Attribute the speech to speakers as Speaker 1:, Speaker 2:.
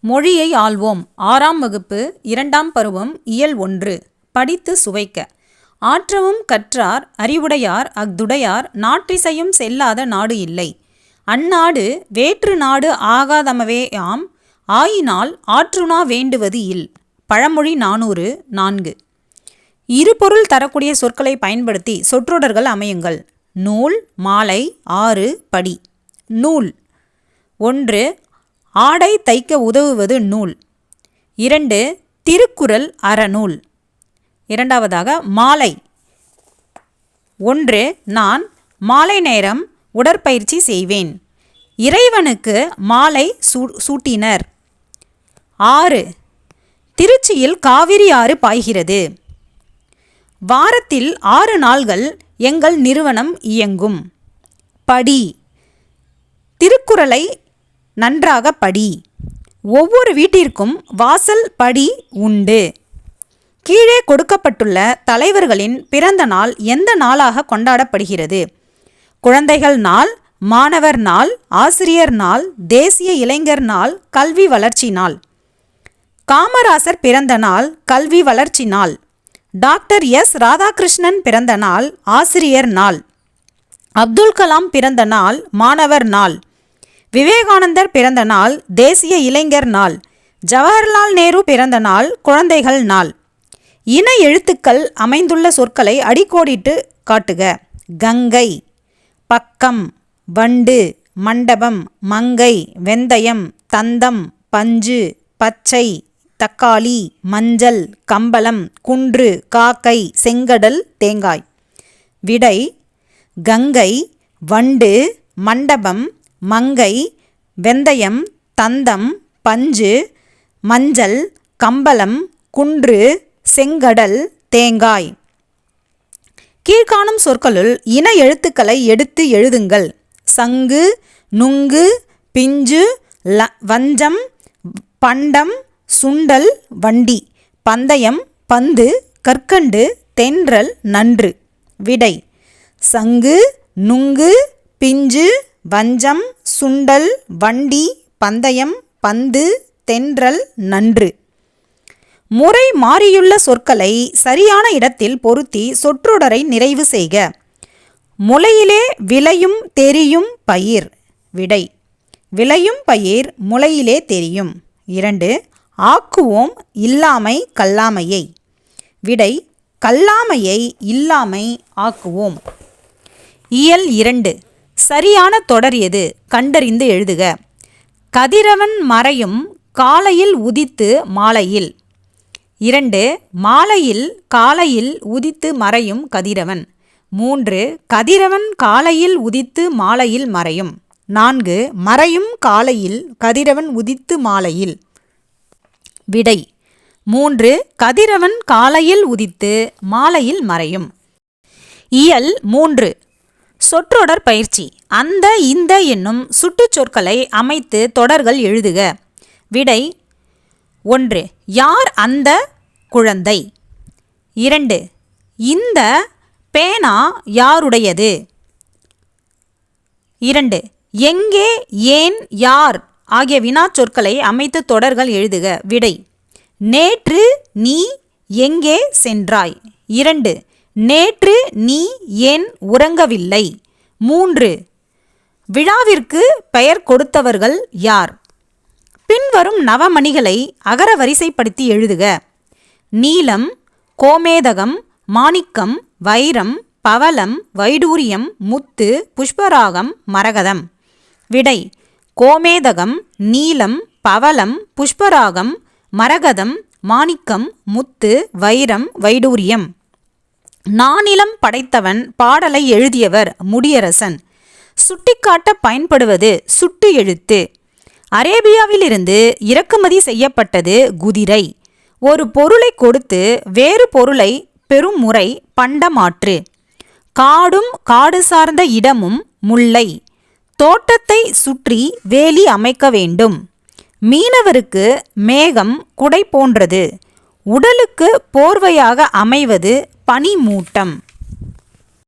Speaker 1: மொழியை ஆள்வோம். ஆறாம் வகுப்பு இரண்டாம் பருவம் இயல் ஒன்று. படித்து சுவைக்க. ஆற்றவும் கற்றார் அறிவுடையார் அஃதுடையார் நாற்றிசையும் செல்லாத நாடு இல்லை. அந்நாடு வேற்று நாடு ஆகாதமவேயாம் ஆயினால் ஆற்றுணா வேண்டுவது இல். பழமொழி நானூறு நான்கு. இருபொருள் தரக்கூடிய சொற்களை பயன்படுத்தி சொற்றொடர்கள் அமையுங்கள். நூல் மாலை ஆறு படி. நூல். ஒன்று ஆடை தைக்க உதவுவது நூல். இரண்டு திருக்குறள் அறநூல். இரண்டாவதாக மாலை. ஒன்று நான் மாலை நேரம் உடற்பயிற்சி செய்வேன். இறைவனுக்கு மாலை சூ சூட்டினர். ஆறு திருச்சியில் காவிரி ஆறு பாய்கிறது. வாரத்தில் ஆறு நாள்கள் எங்கள் நிறுவனம் இயங்கும். படி திருக்குறளை நன்றாக படி. ஒவ்வொரு வீட்டிற்கும் வாசல் படி உண்டு. கீழே கொடுக்கப்பட்டுள்ள தலைவர்களின் பிறந்த நாள் எந்த நாளாக கொண்டாடப்படுகிறது? குழந்தைகள் நாள் மாணவர் நாள் ஆசிரியர் நாள் தேசிய இளைஞர் நாள் கல்வி வளர்ச்சி நாள். காமராசர் பிறந்த நாள் கல்வி வளர்ச்சி நாள். Doctor S. ராதாகிருஷ்ணன் பிறந்த நாள் ஆசிரியர் நாள். அப்துல் கலாம் பிறந்த நாள் மாணவர் நாள். விவேகானந்தர் பிறந்த நாள் தேசிய இளைஞர் நாள். ஜவஹர்லால் நேரு பிறந்த நாள் குழந்தைகள் நாள். இன எழுத்துக்கள் அமைந்துள்ள சொற்களை அடிக்கோடிட்டு காட்டுக. கங்கை பக்கம் வண்டு மண்டபம் மங்கை வெந்தயம் தந்தம் பஞ்சு பச்சை தக்காளி மஞ்சள் கம்பளம் குன்று காக்கை செங்கடல் தேங்காய். விடை கங்கை வண்டு மண்டபம் மங்கை வெந்தயம் தந்தம் பஞ்சு மஞ்சள் கம்பளம் குன்று செங்கடல் தேங்காய். கீழ்காணும் சொற்களுள் இன எழுத்துக்களை எடுத்து எழுதுங்கள். சங்கு நுங்கு பிஞ்சு ல வஞ்சம் பண்டம் சுண்டல் வண்டி. பந்தயம் பந்து கற்கண்டு தென்றல் நன்று. விடை. சங்கு நுங்கு பிஞ்சு வஞ்சம் சுண்டல் வண்டி பந்தயம் பந்து தென்றல் நன்று. முறை மாறியுள்ள சொற்களை சரியான இடத்தில் பொருத்தி சொற்றொடரை நிறைவு செய்க. முளையிலே விளையும் தெரியும் பயிர் விடை. விளையும் பயிர் முளையிலே தெரியும். இரண்டு ஆக்குவோம் இல்லாமை கல்லாமையை. விடை கல்லாமையை இல்லாமை ஆக்குவோம். இயல் இரண்டு சரியான தொடர் எது? கண்டறிந்து எழுதுக. கதிரவன் மறையும் காலையில் உதித்து மாலையில். இரண்டு மாலையில் காலையில் உதித்து மறையும் கதிரவன். மூன்று கதிரவன் காலையில் உதித்து மாலையில் மறையும். நான்கு மறையும் காலையில் கதிரவன் உதித்து மாலையில். விடை மூன்று கதிரவன் காலையில் உதித்து மாலையில் மறையும். இயல் மூன்று சொற்றொடர் பயிற்சி. அந்த இந்த என்னும் சுட்டுச்சொற்களை அமைத்து தொடர்கள் எழுதுக. விடை ஒன்று. யார் அந்த குழந்தை? இரண்டு. இந்த பேனா யாருடையது? இரண்டு. எங்கே ஏன் யார் ஆகிய வினாச் சொற்களை அமைத்து தொடர்கள் எழுதுக. விடை. நேற்று நீ எங்கே சென்றாய்? இரண்டு. நேற்று நீ ஏன் உறங்கவில்லை? மூன்று விழாவிற்கு பெயர் கொடுத்தவர்கள் யார்? பின்வரும் நவமணிகளை அகர வரிசைப்படுத்தி எழுதுக. நீலம் கோமேதகம் மாணிக்கம் வைரம் பவளம் வைடூரியம் முத்து புஷ்பராகம் மரகதம். விடை கோமேதகம் நீலம் பவளம் புஷ்பராகம் மரகதம் மாணிக்கம் முத்து வைரம் வைடூரியம். நானிலம் படைத்தவன் பாடலை எழுதியவர் முடியரசன். சுட்டிக்காட்ட பயன்படுவது சுட்டு எழுத்து. அரேபியாவிலிருந்து இறக்குமதி செய்யப்பட்டது குதிரை. ஒரு பொருளை கொடுத்து வேறு பொருளை பெறும் முறை பண்டமாற்று. காடும் காடு சார்ந்த இடமும் முல்லை. தோட்டத்தை சுற்றி வேலி அமைக்க வேண்டும். மீனவருக்கு மேகம் குடை போன்றது. உடலுக்கு போர்வையாக அமைவது பனிமூட்டம்.